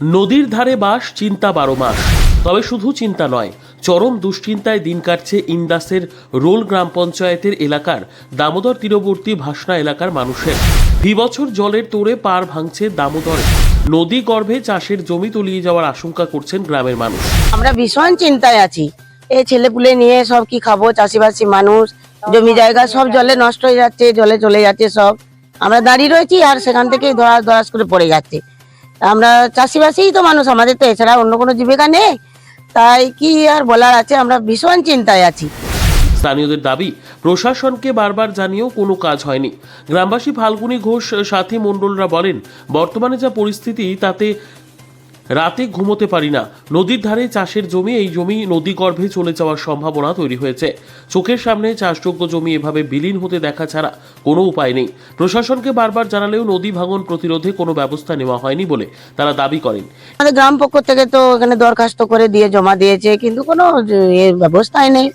নদীর ধারে বাস, চিন্তা বারো মাস। তবে শুধু চিন্তা নয়, চরম দুশ্চিন্তায় দিন কাটছে ইন্দাসের রোল গ্রাম পঞ্চায়েতের এলাকার দামোদর তীরবর্তী ভাসনা এলাকার মানুষের। বছর জলের তোড়ে পার ভাঙছে দামোদরে। নদী গর্ভে চাষের জমি তলিয়ে যাওয়ার আশঙ্কা করছেন গ্রামের মানুষ। আমরা ভীষণ চিন্তায় আছি। এই ছেলেপুলে নিয়ে সব কি খাব, চাষিবাসী মানুষ, জমি জায়গা সব জলে নষ্ট হয়ে যাচ্ছে, জলে চলে যাচ্ছে সব। আমরা দাঁড়িয়ে রয়েছি আর সেখান থেকে ধরাস ধরাস করে পড়ে যাচ্ছে। আমরা চাষিবাসীই তো মানুষ, আমাদের তো এছাড়া অন্য কোনো জীবিকা নেই। তাই কি আর বলার আছে, আমরা ভীষণ চিন্তায় আছি। স্থানীয়দের দাবি, প্রশাসনকে বারবার জানিয়েও কোনো কাজ হয়নি। গ্রামবাসী ফাল্গুনি ঘোষ, সাথী মণ্ডলরা বলেন, বর্তমানে যা পরিস্থিতি, তাতে রাতে ঘুমোতে পারি না। নদীর ধারে চাষের জমি, এই জমি নদী গর্ভে চলে যাওয়ার সম্ভাবনা তৈরি হয়েছে। চোখের সামনে চাষযোগ্য জমি এভাবে বিলীন হতে দেখা ছাড়া কোনো উপায় নেই। প্রশাসনকে বারবার জানালেও নদী ভাঙন প্রতিরোধে কোনো ব্যবস্থা নেওয়া হয়নি বলে তারা দাবি করেন। আমাদের গ্রাম পক্ষ থেকে তো এখানে দরখাস্ত করে দিয়ে জমা দিয়েছে, কিন্তু কোনো ব্যবস্থাই নেই।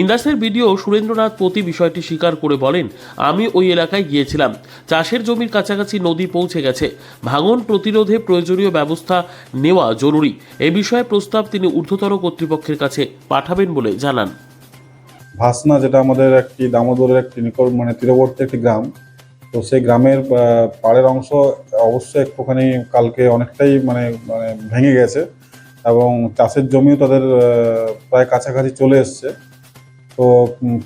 ইন্দাসের ভিডিও সুরেন্দ্রনাথ পতি বিষয়টি স্বীকার করে বলেন, আমি ওই এলাকায় গিয়েছিলাম। চাষের জমির কাছাকাছি নদী পৌঁছে গেছে। ভাঙন প্রতিরোধে প্রয়োজনীয় ব্যবস্থা নেওয়া জরুরি। এ বিষয়ে প্রস্তাব তিনি ঊর্ধ্বতর কর্তৃপক্ষের কাছে পাঠাবেন বলে জানান। ভাসনা যেটা আমাদের একটি দামোদরের একটি নিকট মানে তীরবর্তী একটি গ্রাম, তো সেই গ্রামের পাড়ের অংশ অবশ্যই একটুখানি কালকে অনেকটাই মানে মানে ভেঙে গেছে এবং চাষের জমিও তাদের প্রায় কাছাকাছি চলে এসছে। তো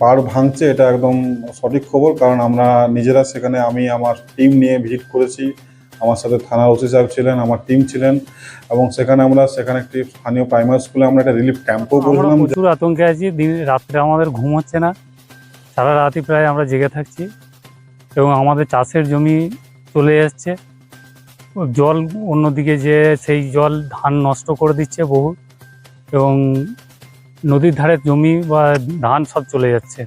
পাড় ভাঙছে এটা একদম সঠিক খবর কারণ আমরা নিজেরা সেখানে আমি আমার টিম নিয়ে ভিজিট করেছি। আমার সাথে থানার ওসি সাহেব ছিলেন আমার টিম ছিলেন এবং সেখানে আমরা সেখানে একটি স্থানীয় প্রাইমারি স্কুলে আমরা একটা রিলিফ ক্যাম্পও আমরা করেছিলাম। প্রচুর আতঙ্কে আছি দিন রাত্রে আমাদের ঘুম হচ্ছে না। সারা রাতই প্রায় আমরা জেগে থাকছি এবং আমাদের চাষের জমি চলে যাচ্ছে জল অন্যদিকে যে সেই জল ধান নষ্ট করে দিচ্ছে বহু এবং নদীর ধারে জমি বা ধান সব চলে যাচ্ছে।